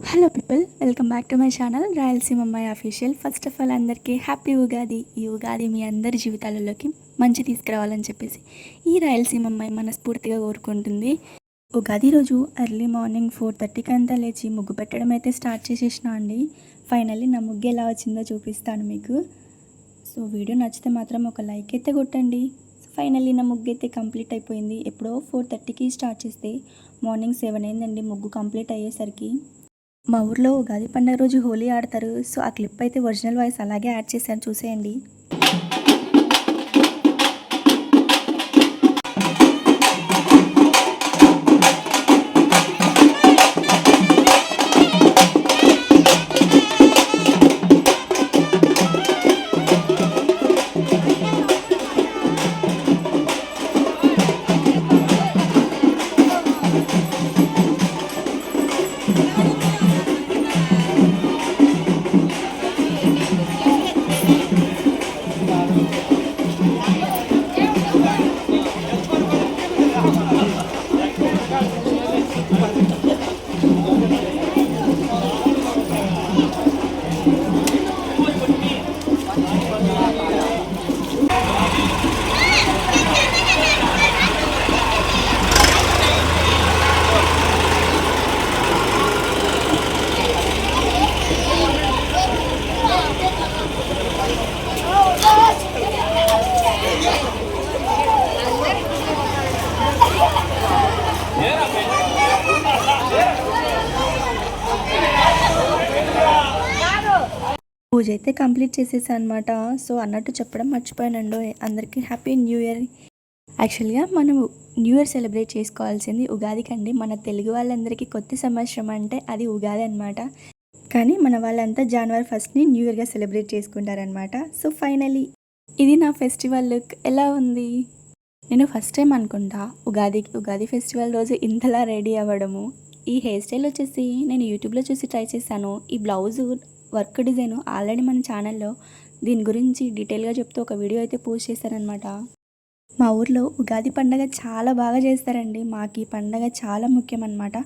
Hello people welcome back to my channel Rayalaseema అమ్మాయి official first of all అందరికీ happy Ugadi. ఈ ఉగాది మీ అందరి జీవితాలలోకి మంచి తీసుకురావాలని చెప్పేసి ఈ రాయలసీమ అమ్మాయి మనస్ఫూర్తిగా కోరుకుంటుంది. ఉగాది రోజు ఎర్లీ మార్నింగ్ ఫోర్ థర్టీకి అంతా లేచి ముగ్గు పెట్టడం అయితే స్టార్ట్ చేసేసిన అండి. ఫైనల్లీ నా ముగ్గు ఎలా వచ్చిందో చూపిస్తాను మీకు. సో వీడియో నచ్చితే మాత్రం ఒక లైక్ అయితే కొట్టండి. ఫైనల్లీ నా ముగ్గు అయితే కంప్లీట్ అయిపోయింది. ఎప్పుడో ఫోర్ థర్టీకి స్టార్ట్ చేస్తే మార్నింగ్ సెవెన్ అయిందండి. ముగ్గు కంప్లీట్ అయ్యేసరికి. మా ఊర్లో ఉగాది పండుగ రోజు హోలీ ఆడతారు. సో ఆ క్లిప్ అయితే ఒరిజినల్ వాయిస్ అలాగే యాడ్ చేశాను. చూసేయండి. పూజ అయితే కంప్లీట్ చేసేసాను అనమాట సో అన్నట్టు చెప్పడం మర్చిపోయానండో. అందరికీ హ్యాపీ న్యూ ఇయర్. యాక్చువల్గా మనం న్యూ ఇయర్ సెలబ్రేట్ చేసుకోవాల్సింది ఉగాది కండి. మన తెలుగు వాళ్ళందరికీ కొత్త సంవత్సరం అంటే అది ఉగాది అనమాట కానీ మన వాళ్ళంతా జనవరి ఫస్ట్ని న్యూ ఇయర్గా సెలబ్రేట్ చేసుకుంటారనమాట సో ఫైనలీ ఇది నా ఫెస్టివల్ లుక్. ఎలా ఉంది? నేను ఫస్ట్ టైం అనుకుంటా ఉగాదికి ఉగాది ఫెస్టివల్ రోజు ఇంతలా రెడీ అవ్వడము. ఈ హెయిర్ స్టైల్ వచ్చేసి నేను యూట్యూబ్లో చూసి ట్రై చేశాను. ఈ బ్లౌజు వర్క్ డిజైన్ ఆల్రెడీ మన ఛానల్లో దీని గురించి డీటెయిల్గా చెప్తూ ఒక వీడియో అయితే పోస్ట్ చేశారనమాట మా ఊర్లో ఉగాది పండగ చాలా బాగా చేస్తారండి. మాకు ఈ పండగ చాలా ముఖ్యం అనమాట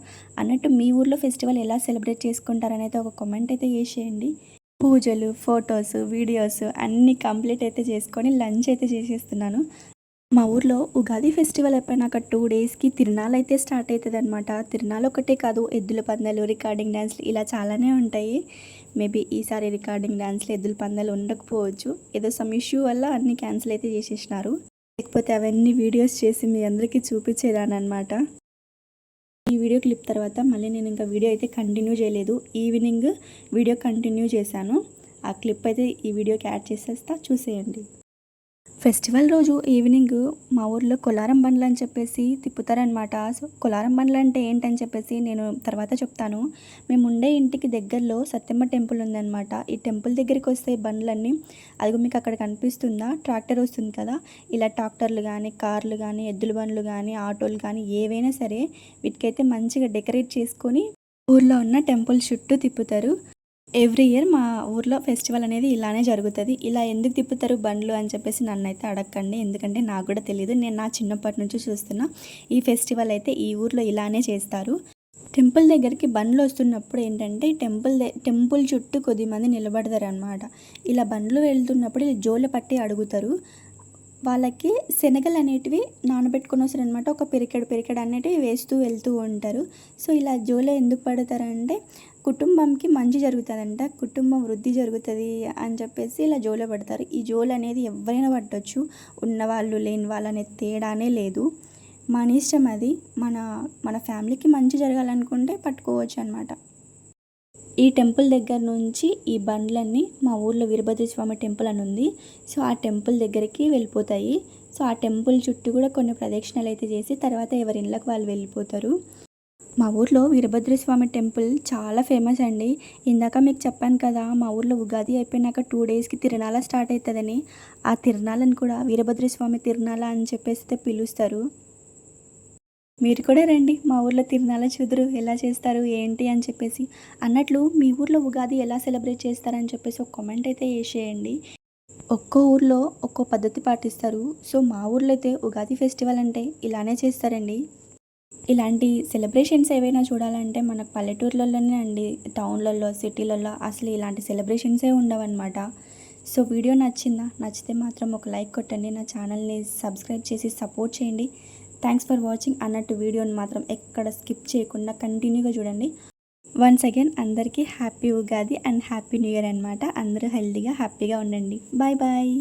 అన్నట్టు మీ ఊర్లో ఫెస్టివల్ ఎలా సెలబ్రేట్ చేసుకుంటారనైతే ఒక కామెంట్ అయితే చేసేయండి. పూజలు ఫొటోస్ వీడియోస్ అన్నీ కంప్లీట్ అయితే చేసుకొని లంచ్ అయితే చేసేస్తున్నాను. మా ఊర్లో ఉగాది ఫెస్టివల్ అయిపోయినాక టూ డేస్కి తిరునాళ్ళు అయితే స్టార్ట్ అవుతుంది అనమాట తిరునాళ్ళు ఒకటే కాదు ఎద్దుల పందాలు రికార్డింగ్ డ్యాన్స్లు ఇలా చాలానే ఉంటాయి. మేబీ ఈసారి రికార్డింగ్ డ్యాన్స్లో ఎద్దుల పందాలు ఉండకపోవచ్చు. ఏదో సమ్ ఇష్యూ వల్ల అన్ని క్యాన్సిల్ అయితే చేసేసినారు. లేకపోతే అవన్నీ వీడియోస్ చేసి మీ అందరికీ చూపించేదాననమాట ఈ వీడియో క్లిప్ తర్వాత మళ్ళీ నేను ఇంకా వీడియో అయితే కంటిన్యూ చేయలేదు. ఈవినింగ్ వీడియో కంటిన్యూ చేశాను. ఆ క్లిప్ అయితే ఈ వీడియోకి యాడ్ చేసేస్తా. చూసేయండి. ఫెస్టివల్ రోజు ఈవినింగ్ మా ఊర్లో కొలారం బండ్లు అని చెప్పేసి తిప్పుతారనమాట సో కొలారం బండ్లు అంటే ఏంటని చెప్పేసి నేను తర్వాత చెప్తాను. మేము ఉండే ఇంటికి దగ్గరలో సత్యమ్మ టెంపుల్ ఉందన్నమాట. ఈ టెంపుల్ దగ్గరికి వస్తే బండ్లన్నీ అది మీకు అక్కడ కనిపిస్తుందా ట్రాక్టర్ వస్తుంది కదా ఇలా ట్రాక్టర్లు కానీ కార్లు కానీ ఎద్దుల బండ్లు కానీ ఆటోలు కానీ ఏవైనా సరే వీటికైతే మంచిగా డెకరేట్ చేసుకొని ఊర్లో ఉన్న టెంపుల్ చుట్టూ తిప్పుతారు. ఎవ్రీ ఇయర్ మా ఊర్లో ఫెస్టివల్ అనేది ఇలానే జరుగుతుంది. ఇలా ఎందుకు తిప్పుతారు బండ్లు అని చెప్పేసి నన్ను అయితే అడగండి ఎందుకంటే నాకు కూడా తెలియదు నేను నా చిన్నప్పటి నుంచి చూస్తున్నా ఈ ఫెస్టివల్ అయితే ఈ ఊర్లో ఇలానే చేస్తారు. టెంపుల్ దగ్గరికి బండ్లు వస్తున్నప్పుడు ఏంటంటే టెంపుల్ టెంపుల్ చుట్టూ కొద్దిమంది నిలబడతారు అనమాట ఇలా బండ్లు వెళ్తున్నప్పుడు జోలు పట్టి అడుగుతారు. వాళ్ళకి శనగలు అనేటివి నానబెట్టుకొని వస్తారనమాట ఒక పిరికెడు పిరికెడు అనేటివి వేస్తూ వెళ్తూ ఉంటారు. సో ఇలా జోలో ఎందుకు పడతారంటే కుటుంబంకి మంచి జరుగుతుందంట కుటుంబం వృద్ధి జరుగుతుంది అని చెప్పేసి ఇలా జోలో పడతారు. ఈ జోలు అనేది ఎవరైనా పట్టవచ్చు ఉన్నవాళ్ళు లేని వాళ్ళు అనే తేడానే లేదు. మన ఇష్టం అది. మన మన ఫ్యామిలీకి మంచి జరగాలనుకుంటే పట్టుకోవచ్చు అనమాట ఈ టెంపుల్ దగ్గర నుంచి ఈ బండ్లన్నీ మా ఊర్లో వీరభద్ర స్వామి టెంపుల్ అని ఉంది. సో ఆ టెంపుల్ దగ్గరికి వెళ్ళిపోతాయి. సో ఆ టెంపుల్ చుట్టూ కూడా కొన్ని ప్రదక్షిణలు అయితే చేసి తర్వాత ఎవరి ఇళ్ళకి వాళ్ళు వెళ్ళిపోతారు. మా ఊర్లో వీరభద్రస్వామి టెంపుల్ చాలా ఫేమస్ అండి. ఇందాక మీకు చెప్పాను కదా మా ఊర్లో ఉగాది అయిపోయినాక టూ డేస్కి తిరణాల స్టార్ట్ అవుతుందని ఆ తిరణాలను కూడా వీరభద్రస్వామి తిరణాల అని చెప్పేసి పిలుస్తారు. మీరు కూడా రండి మా ఊర్లో తిరణాల చూదురు ఎలా చేస్తారు ఏంటి అని చెప్పేసి. అన్నట్లు మీ ఊర్లో ఉగాది ఎలా సెలబ్రేట్ చేస్తారని చెప్పేసి ఒక కామెంట్ అయితే వేసేయండి ఒక్కో ఊర్లో ఒక్కో పద్ధతి పాటిస్తారు. సో మా ఊర్లో అయితే ఉగాది ఫెస్టివల్ అంటే ఇలానే చేస్తారండి. ఇలాంటి సెలబ్రేషన్స్ ఏవైనా చూడాలంటే మనకు పల్లెటూర్లలోనే అండి టౌన్లలో సిటీలలో అసలు ఇలాంటి సెలబ్రేషన్సే ఉండవన్నమాట. సో వీడియో నచ్చిందా? నచ్చితే మాత్రం ఒక లైక్ కొట్టండి నా ఛానల్ని సబ్స్క్రైబ్ చేసి సపోర్ట్ చేయండి. థ్యాంక్స్ ఫర్ వాచింగ్ అన్నట్టు వీడియోని మాత్రం ఎక్కడ స్కిప్ చేయకుండా కంటిన్యూగా చూడండి. వన్స్ అగైన్ అందరికీ happy Ugadi and happy new year అనమాట అందరూ హెల్తీగా హ్యాపీగా ఉండండి. Bye bye